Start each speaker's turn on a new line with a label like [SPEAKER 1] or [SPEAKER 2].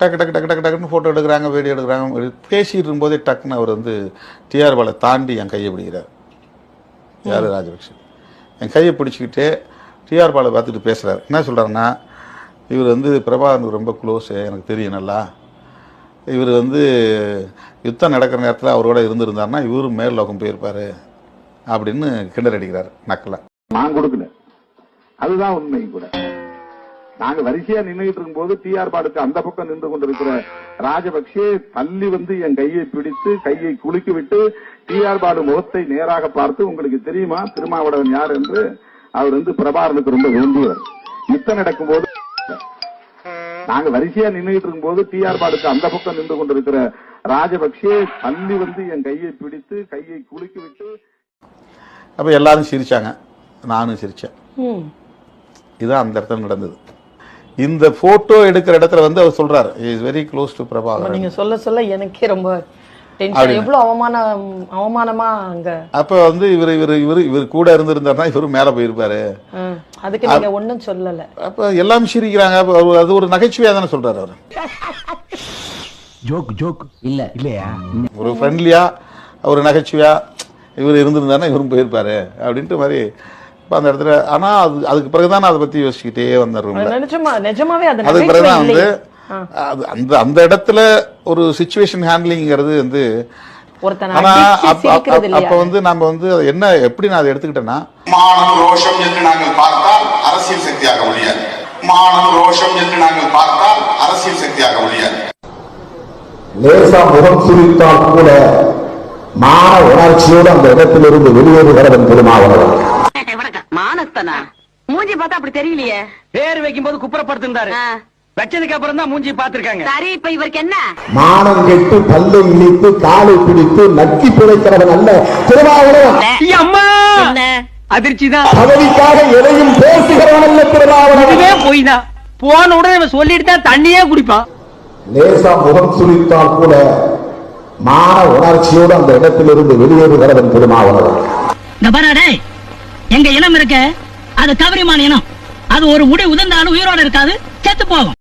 [SPEAKER 1] டக்கு டக்கு டக்கு டக்கு டக்குன்னு ஃபோட்டோ எடுக்கிறாங்க வீடியோ எடுக்கிறாங்க. பேசிட்டு இருக்கும்போதே டக்குன்னு அவர் வந்து டிஆர் பாலை தாண்டி என் கையை பிடிக்கிறார். யார் ராஜபக்ஷ? என் கையை பிடிச்சிக்கிட்டு டிஆர் பாலை பார்த்துட்டு பேசுகிறார் என்ன சொல்கிறாருன்னா இவர் வந்து பிரபாகரனுக்கு ரொம்ப க்ளோஸு எனக்கு தெரியும் நல்லா. இவர் வந்து யுத்தம் நடக்கிற நேரத்தில் அவரோட இருந்திருந்தாருன்னா இவரும் மேல் லோகம் போயிருப்பார் அப்படின்னு கிண்டல் அடிக்கிறார் நக்கலை.
[SPEAKER 2] நான் கொடுக்கல. அதுதான் உண்மை கூட. நாங்க வரிசையா நின்றுட்டு இருக்கும்போது டிஆர் பாடுக்கு அந்த பக்கம் நின்று கொண்டிருக்கிற ராஜபக்சே தள்ளி வந்து என் கையை பிடித்து கையை குலுக்கி விட்டு டிஆர் பாடு முகத்தை நேராக பார்த்து உங்களுக்கு தெரியுமா திருமாவளவன் யார்? என்று அவர் வந்து பிரபாரனுக்கு ரொம்ப வேண்டியவர் யுத்தம் நடக்கும்போது நாங்க வரிசையா நின்றுட்டு இருக்கும்போது டிஆர் பாடுக்கு அந்த பக்கம் நின்று கொண்டிருக்கிற ராஜபக்சே தள்ளி வந்து என் கையை பிடித்து கையை குலுக்கி விட்டு
[SPEAKER 1] அப்போ எல்லாரும் சிரிச்சாங்க. நானும் சிரித்தேன்
[SPEAKER 3] ம்.
[SPEAKER 1] இதுதான் அந்த இடத்துல நடந்தது. இந்த ஃபோட்டோ எடுக்கிற இடத்துல வந்து அவர் சொல்றாரு இஸ் வெரி க்ளோஸ் டு
[SPEAKER 3] அப்ப
[SPEAKER 1] பிரபாகரன்
[SPEAKER 3] நீங்க சொல்ல சொல்ல எனக்கே ரொம்ப? எவ்வளவு அவமானம் அவமானமா அங்க?
[SPEAKER 1] அப்போ வந்து இவர் இவர் இவர் இவர் கூட இருந்திருந்தாருன்னா இவரும் மேலே போயிருப்பாரு.
[SPEAKER 3] அதுக்கு நீங்க ஒண்ணும் சொல்லல.
[SPEAKER 1] அப்போ எல்லாம் சிரிக்கிறாங்க. அது ஒரு நகைச்சுவையாக தானே சொல்றாரு அவர்.
[SPEAKER 4] Joke joke. இல்ல இல்லையா?
[SPEAKER 1] ஒரு ஃப்ரெண்ட்லியா ஒரு நகைச்சுவையா இவர் இருந்திருந்தாருன்னா இவரும் போயிருப்பாரு அப்படின்ட்டு மாதிரி இப்போ அந்த இடத்துல ஆனா அது அதுக்கு பிறகுதான் நான் அதை பத்தி யோசிச்சுக்கிட்டே
[SPEAKER 3] நிஜமாவே அது
[SPEAKER 1] அதுக்கு
[SPEAKER 3] நகைச்சுவை
[SPEAKER 1] பிறகுதான் வந்து. அது அந்த அந்த இடத்துல ஒரு சுச்சுவேஷன் ஹேண்ட்லிங்கிறது வந்து
[SPEAKER 3] ஒருத்தனை
[SPEAKER 1] ஆனா
[SPEAKER 3] அடிச்சு
[SPEAKER 1] அப்ப- வந்து நம்ம வந்து என்ன எப்படி நான் அதை எடுத்துக்கிட்டேன்னா
[SPEAKER 5] மானம் ரோஷம் என்று நாங்கள் பார்த்தால் அரசியல் சக்தியாக முடியாது மானம் ரோஷம் என்று நாங்கள் பார்த்தால் அரசியல் சக்தியாக முடியாது
[SPEAKER 6] லேசா முகம் சுரித்தால் கூட மான உணர்ச்சியோடு அந்த இடத்திலிருந்து
[SPEAKER 7] மானஸ்தனா மூஞ்சி பார்த்தா அப்படி தெரியலையே.
[SPEAKER 8] பேர் வைக்கும்போது குப்புறப்படுத்திருந்தாரு.
[SPEAKER 7] ஆ.
[SPEAKER 8] வச்சதுக்கு அப்புறம் தான் மூஞ்சி பாத்திருக்காங்க
[SPEAKER 7] சரி இப்ப இவருக்கு என்ன?
[SPEAKER 6] மானம் கெட்டு பல்லை இழித்து காலை பிடித்து நக்கி பிழைக்கிறவன் அல்ல. திருமாவளவன்
[SPEAKER 8] அம்மா! அதிர்ச்சி தான்.
[SPEAKER 6] பதவிக்காக எதையும் பேசுகிறவன் அல்ல திருமாவளவன்
[SPEAKER 8] இதுவே போய் தான் போன உடனே இவன் சொல்லிட்டு தான் தண்ணியே குடிப்பான்.
[SPEAKER 6] லேசா முகம் சுரித்தால் கூட மான உணர்ச்சியோடு அந்த இடத்திலிருந்து வெளியேறுகிறவன் திருமாவளவன்
[SPEAKER 9] எங்க இனம் இருக்க அது கவரிமான இனம். அது ஒரு முடி உதிர்ந்தாலும் உயிரோட இருக்காது செத்து போகும்.